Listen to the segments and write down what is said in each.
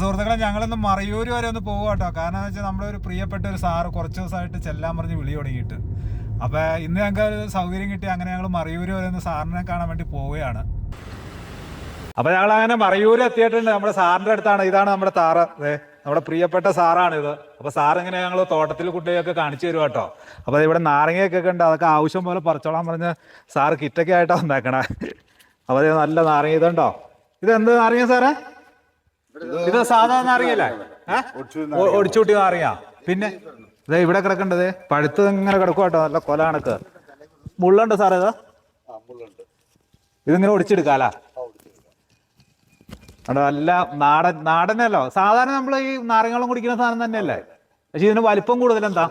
സുഹൃത്തുക്കളെ ഞങ്ങളൊന്ന് മറയൂര് വരെ ഒന്ന് പോകുക കേട്ടോ. കാരണം എന്ന് വെച്ചാൽ നമ്മുടെ ഒരു പ്രിയപ്പെട്ട ഒരു സാറ് കുറച്ച് ദിവസമായിട്ട് ചെല്ലാൻ പറഞ്ഞ് വിളി തുടങ്ങിയിട്ട്. അപ്പോൾ ഇന്ന് ഞങ്ങൾക്ക് ഒരു സൗകര്യം കിട്ടി. അങ്ങനെ ഞങ്ങൾ മറയൂര് വരെ ഒന്ന് സാറിനെ കാണാൻ വേണ്ടി പോവുകയാണ്. അപ്പോൾ ഞങ്ങൾ അങ്ങനെ മറയൂര് എത്തിയിട്ടുണ്ട്. നമ്മുടെ സാറിന്റെ അടുത്താണ്. ഇതാണ് നമ്മുടെ താറ്. നമ്മുടെ പ്രിയപ്പെട്ട സാറാണ് ഇത്. അപ്പോൾ സാർ ഇങ്ങനെ ഞങ്ങൾ തോട്ടത്തിൽ കുട്ടിയൊക്കെ കാണിച്ചു തരും കേട്ടോ. അപ്പോൾ ഇവിടെ നാരങ്ങയൊക്കെ ഉണ്ട്. അതൊക്കെ ആവശ്യം പോലെ പറിച്ചോളാൻ പറഞ്ഞ് സാറ് കിറ്റൊക്കെ ആയിട്ടാണ് വന്നേക്കണേ. അപ്പോൾ നല്ല നാരങ്ങ ഇതുണ്ടോ? ഇത് എന്ത് നാരങ്ങ സാറേ? ഇത് സാധാരണ നാരങ്ങയല്ലേ ഒടിച്ചുകൂട്ടി നാരങ്ങ പിന്നെ? ഇതേ ഇവിടെ കിടക്കണ്ടത്. പഴുത്ത് ഇങ്ങനെ കിടക്കും കേട്ടോ. നല്ല കൊല കണക്ക് മുള്ളുണ്ട് സാറേ ഇത്? ഇതിങ്ങനെ ഒടിച്ചെടുക്കാല? നല്ല നാടൻ നാടനല്ലോ. സാധാരണ നമ്മൾ ഈ നാരങ്ങളും കുടിക്കുന്ന സാധനം തന്നെയല്ലേ? പക്ഷെ ഇതിന് വലിപ്പം കൂടുതൽ. എന്താ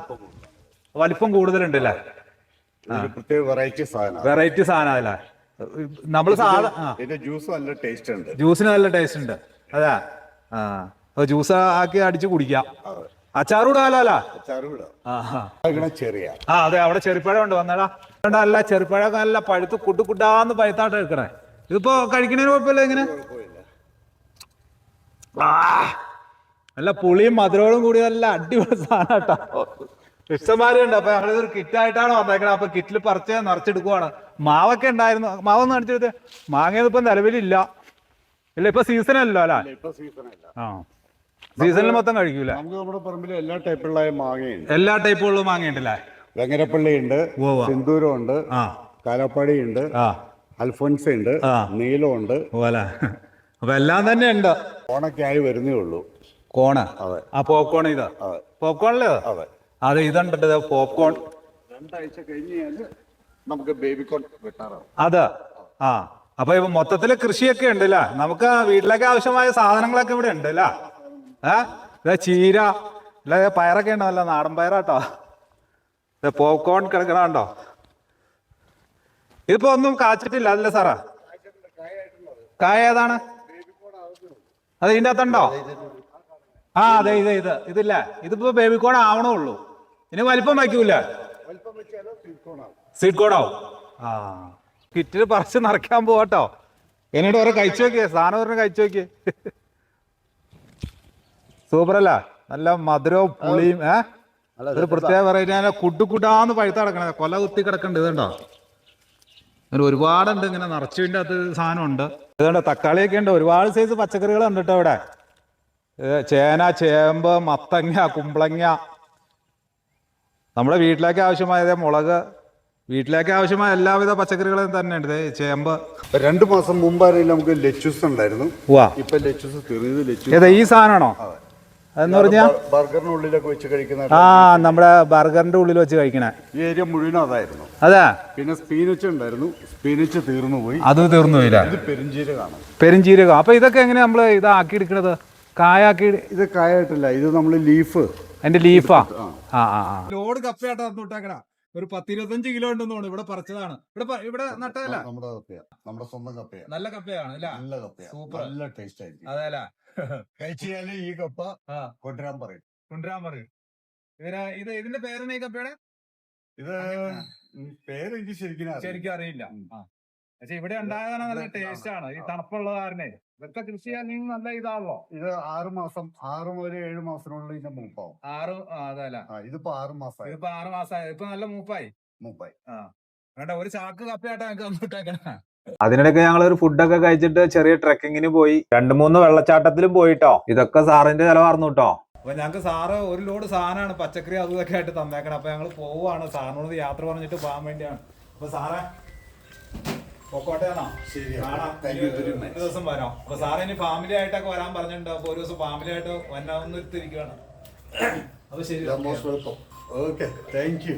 വലിപ്പം കൂടുതലുണ്ട് അല്ലേ വെറൈറ്റി സാധനം വെറൈറ്റി സാധനം അല്ലേ നമ്മൾ സാധാ ജ്യൂസ് നല്ല ടേസ്റ്റ് ഉണ്ട്. ജ്യൂസിന് നല്ല ടേസ്റ്റ് ഉണ്ട്. അതാ. ആ. അപ്പൊ ജ്യൂസ് ആക്കി അടിച്ച് കുടിക്കാം. അച്ചാർ ഇടാലോ അല്ല. ചെറിയ. ആ അതെ അവിടെ ചെറുപ്പഴം ഉണ്ട് വന്നടാ. അല്ല ചെറുപ്പഴമൊക്കെ നല്ല പഴുത്ത് കുട്ടു കുട്ടാന്ന് പഴുത്താട്ട് എടുക്കണേ ഇതിപ്പോ കഴിക്കണേന് കുഴപ്പമില്ല ഇങ്ങനെ? ആ. നല്ല പുളിയും മധുരവും കൂടി നല്ല അടിപൊളി സാധനം കേട്ടോ ഇഷ്ടംമാരുണ്ട് അപ്പൊ ഞങ്ങൾ ഇതൊരു കിറ്റായിട്ടാണ് വന്നേക്കണത് അപ്പൊ കിറ്റിൽ പറിച്ച് നിറച്ചെടുക്കുവാണ് മാവൊക്കെ ഉണ്ടായിരുന്നു. മാവൊന്നും അടിച്ചെടുത്ത് മാങ്ങയൊന്നും ഇപ്പൊ നിലവിലില്ല. ഇല്ല ഇപ്പൊ സീസൺ അല്ലോ? അല്ല ഇപ്പൊ സീസൺ അല്ല. ആ. സീസണിൽ മൊത്തം കഴിക്കൂല? നമുക്ക് നമ്മുടെ പറമ്പിൽ എല്ലാ ടൈപ്പുള്ള മാങ്ങയുണ്ട്. എല്ലാ ടൈപ്പുകളും മാങ്ങയുണ്ടല്ലേ? വെങ്ങരപ്പള്ളി ഉണ്ട് സിന്ദൂരം ഉണ്ട് ആ. കാലപ്പാടി ഉണ്ട് ആ. അൽഫോൻസ് ഉണ്ട്. നീലം ഉണ്ട് അപ്പൊ എല്ലാം തന്നെ ഉണ്ട്. കോണക്കായി ആയി വരുന്നേ ഉള്ളൂ. കോണ. ആ പോപ്കോൺ ഇതാ. പോപ്കോണിൽ അതെ. ഇതുണ്ട് പോപ്കോൺ രണ്ടാഴ്ച കഴിഞ്ഞ് കഴിഞ്ഞാൽ നമുക്ക് ബേബിക്കോൺ വെട്ടാറാവും. അതാ? ആ. അപ്പൊ ഇപ്പൊ മൊത്തത്തിൽ കൃഷിയൊക്കെ ഉണ്ട് അല്ലേ നമുക്ക് വീട്ടിലേക്ക് ആവശ്യമായ സാധനങ്ങളൊക്കെ ഇവിടെ ഉണ്ട് അല്ലേ ഏ ചീര അല്ലെ പയറൊക്കെ ഉണ്ടോ? അല്ല നാടൻ പയറാട്ടോ പോപ്കോൺ കിടക്കണോ ഇതിപ്പോ ഒന്നും കാച്ചിട്ടില്ല അതല്ലേ സാറാ? കായ ഏതാണ്? അത് ഇതിന്റെ അകത്തുണ്ടോ? ആ അതെ ഇത് ഇത് ഇതില്ല? ഇതിപ്പോ ബേബിക്കോൺ ആവണേ ഉള്ളൂ. ഇനി വലിപ്പം വയ്ക്കൂല സീഡ് കോണാവും ആ. കിറ്റിൽ പറിച്ച് നിറയ്ക്കാൻ പോവാട്ടോ. എന്നോട് ഓരോ കഴിച്ചു നോക്കിയേ സാധനം ഒരെണ്ണം കഴിച്ചു നോക്കിയേ സൂപ്പറല്ല നല്ല മധുരവും പുളിയും ഏ? ഒരു പ്രത്യേക വെറൈറ്റി ഞാൻ കുട്ടു കുട്ടാന്ന് പഴുത്ത കിടക്കണേ കൊല കുത്തി കിടക്കണ്ട് ഇതുണ്ടോ അങ്ങനെ ഒരുപാടുണ്ട് ഇങ്ങനെ നിറച്ചുവിന്റെ അകത്ത് സാധനമുണ്ട്. ഇതുണ്ട് തക്കാളിയൊക്കെ ഉണ്ട് ഒരുപാട് സൈസ് പച്ചക്കറികൾ ഉണ്ട് കേട്ടോ ഇവിടെ ചേന ചേമ്പ് മത്തങ്ങ കുമ്പളങ്ങ. നമ്മുടെ വീട്ടിലേക്ക് ആവശ്യമായ മുളക് വീട്ടിലേക്ക് ആവശ്യമായ എല്ലാവിധ പച്ചക്കറികളും തന്നെ ഉണ്ട്. ദേ ചേമ്പ്. രണ്ടു മാസം മുമ്പായിരുന്നു നമുക്ക് ലെച്ചൂസ് ഉണ്ടായിരുന്നു? വാ ഇപ്പൊ ലെച്ചൂസ് ലെച്ചൂസ് ഏതാ ഈ സാധനമാണോ? അതെന്ന് പറഞ്ഞാ? ബർഗറിനുള്ളിലൊക്കെ വെച്ച് കഴിക്കുന്ന ആ നമ്മുടെ ബർഗറിന്റെ ഉള്ളിൽ വെച്ച് കഴിക്കണേ. ഈ ഏരിയ മുഴുവൻ അതായിരുന്നു. അതാ. പിന്നെ സ്പീനച്ച് ഉണ്ടായിരുന്നു. സ്പീനച്ച് തീർന്നു പോയി. അത് തീർന്നു പോയില്ല? ഇത് പെരിഞ്ചീരകാണ്. പെരുംജീരകം അപ്പൊ ഇതൊക്കെ എങ്ങനെയാ നമ്മൾ ഇതാക്കി എടുക്കണത് കായാക്കി ഇത് കായായിട്ടില്ല ഇത് നമ്മൾ ലീഫ്. അതിന്റെ ലീഫാ? ആ. ആ ആ കപ്പയായിട്ട് ലോഡ് വിട്ടേക്കടാ ഒരു പത്തിരുപത്തഞ്ച് കിലോ ഉണ്ടെന്ന് തോന്നുന്നു. ഇവിടെ പറിച്ചതാണ്. ഇവിടെ ഇവിടെ നട്ടതല്ല? നമ്മുടെ കപ്പയ. നമ്മുടെ സ്വന്തം കപ്പയ. നല്ല കപ്പയാണ് നല്ല കപ്പയ. സൂപ്പർ. നല്ല ടേസ്റ്റ് ആയിരിക്കും. അതെ അല്ല? കഴിച്ചാൽ ഈ കപ്പ കൊണ്ടുവരാൻ പറയും. കൊണ്ടുവരാൻ പറയും. ഇതിന് ഇത് ഇതിന്റെ പേരെന്നെ ഈ കപ്പയുടെ? ഇത് പേര് എനിക്ക് ശരിക്കും. ശരിക്കും അറിയില്ല. പക്ഷെ ഇവിടെ ഉണ്ടാകാൻ നല്ല ടേസ്റ്റ് ആണ് ഈ തണുപ്പുള്ള കാരണേ ഇതൊക്കെ കൃഷി അല്ലെങ്കിൽ നല്ല ഇതാണല്ലോ. ഇത് ആറ് മാസം ആറ് മുതൽ ഏഴ് മാസത്തിനുള്ളിൽ ഇതിന്റെ മൂപ്പാവും. ആറ് അതല്ല. ഇതിപ്പോ ആറ് മാസമായി ഇതിപ്പോ ആറ് മാസമായി ഇപ്പൊ നല്ല മൂപ്പായി. മൂപ്പായി. ആ. വേണ്ട ഒരു ചാക്ക് കപ്പയായിട്ട് ഞങ്ങൾക്ക് വന്നിട്ടേക്കണ അതിനിടയ്ക്ക് ഞങ്ങൾ ഒരു ഫുഡൊക്കെ കഴിച്ചിട്ട് ചെറിയ ട്രെക്കിങ്ങിന് പോയി. രണ്ട് മൂന്ന് വെള്ളച്ചാട്ടത്തിലും പോയിട്ടോ. ഇതൊക്കെ സാറിന്റെ ചെലവാർന്നു കേട്ടോ അപ്പൊ ഞങ്ങൾക്ക് സാറ് ഒരു ലോഡ് സാധനമാണ് പച്ചക്കറി അതും ഇതൊക്കെ ആയിട്ട് തന്നേക്കണം. അപ്പൊ ഞങ്ങൾ പോവാണ്. സാറിനോട് യാത്ര പറഞ്ഞിട്ട് പോകാൻ വേണ്ടിയാണ്. അപ്പൊ സാറേ പൊക്കോട്ടെയാണോ? ശരി ഒരു ദിവസം വരാം. അപ്പൊ സാറ് ഇനി ഫാമിലി ആയിട്ടൊക്കെ വരാൻ പറഞ്ഞിട്ടുണ്ട്. അപ്പൊ ഒരു ദിവസം ഫാമിലി ആയിട്ട് വന്നാവുന്ന തിരിക്കുകയാണ് അപ്പൊ ശരി ഓക്കെ താങ്ക് യു